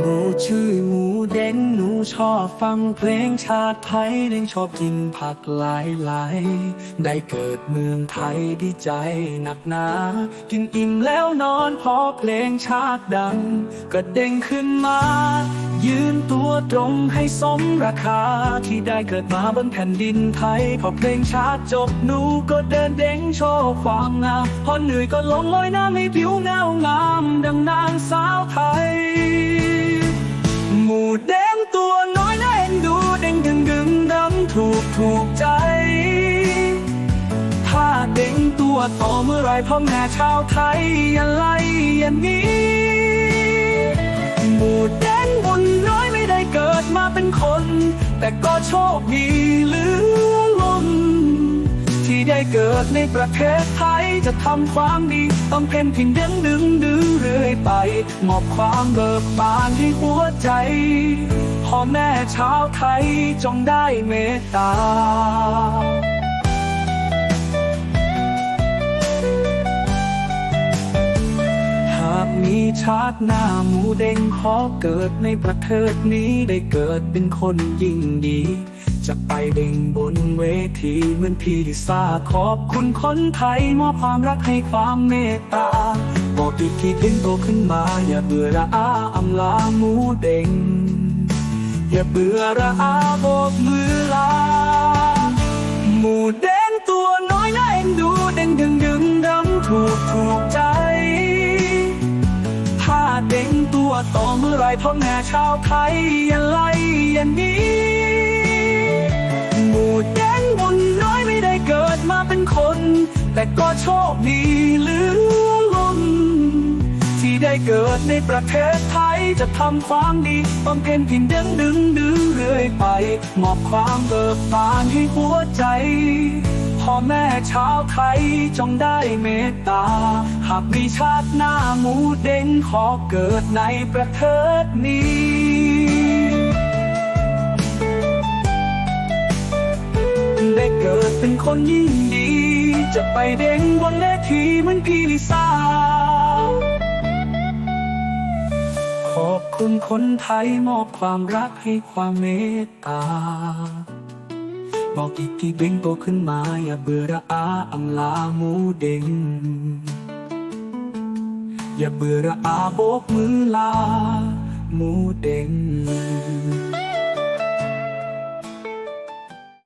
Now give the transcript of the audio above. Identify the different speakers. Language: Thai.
Speaker 1: หนูชื่อหมูเด้งหนูชอบฟังเพลงชาติไทยเด้งชอบกินผักหลายหลายได้เกิดเมืองไทยดีใจหนักหนากินอิ่มแล้วนอนพอเพลงชาติดัง ก็เด้งขึ้นมา ยืนตัวตรงให้สมราคา ที่ได้เกิดมาบนแผ่นดินไทย พอเพลงชาติจบหนูก็เดินเด้งโชว์ความงามพอเหนื่อยก็ลงลอยน้ำให้ผิวเงางาม ดังนางสาวไทย แดงตัวน้อยน่าเอ็นดูเด้งดึงดึงดำถูกถูกใจ ถ้าเด้งตัวโตเมื่อไรพ่อแม่ชาวไทยอย่าไล่อย่างนี้หมูแดงบุญน้อยไม่ได้เกิดมาเป็นคน แต่ก็โชคดีหลือ ได้เกิดในประเทศไทยจะทำความดีต้องเพ่นพินเด้งดึงดื้อเรื่อยไป มอบความเบิกบานให้หัวใจพ่อแม่ชาวไทยจงได้เมตตาหากมีชาติหน้าหมูเด้งขอเกิดในประเทศนี้ได้เกิดเป็นคนยิ่งดี จะไปเด้งบนเวทีเหมือนพี่ดิซาขอบคุณคนไทยมอบความรักให้ความเมตตาบอกอีกทีเพ่งโตขึ้นมา อย่าเบื่อระอาอำลาหมูเด้งอย่าเบื่อระอาโบกมือลา หมูเด้งตัวน้อยน่าเอ็นดูเด้งดึงดึงดำถูกถูกใจ ถ้าเด้งตัวโตเมื่อไรพ่อแม่ชาวไทยอย่าไล่อย่างนี้ คดีเหลือล้นที่ได้เกิดในประเทศไทยจะทำความดีบำเพ็ญเพินดึงดึงดื้อเรื่อยไป มอบความเบิกบานให้หัวใจพ่อแม่ชาวไทยจงได้เมตตา หากมีชาติหน้าหมูเด้งขอเกิดในประเทศนี้ได้เกิดเป็นคนยิ่งดี ไปเด้งบนเวทีเหมือนพี่ลิซ่า ขอบคุณคนไทยมอบความรักให้ความเมตตา บอกอีกทีเบ่งโตขึ้นมาอย่าเบื่อระอาอำลาหมูเด้งอย่าเบื่อระอาโบกมือลาหมูเด้ง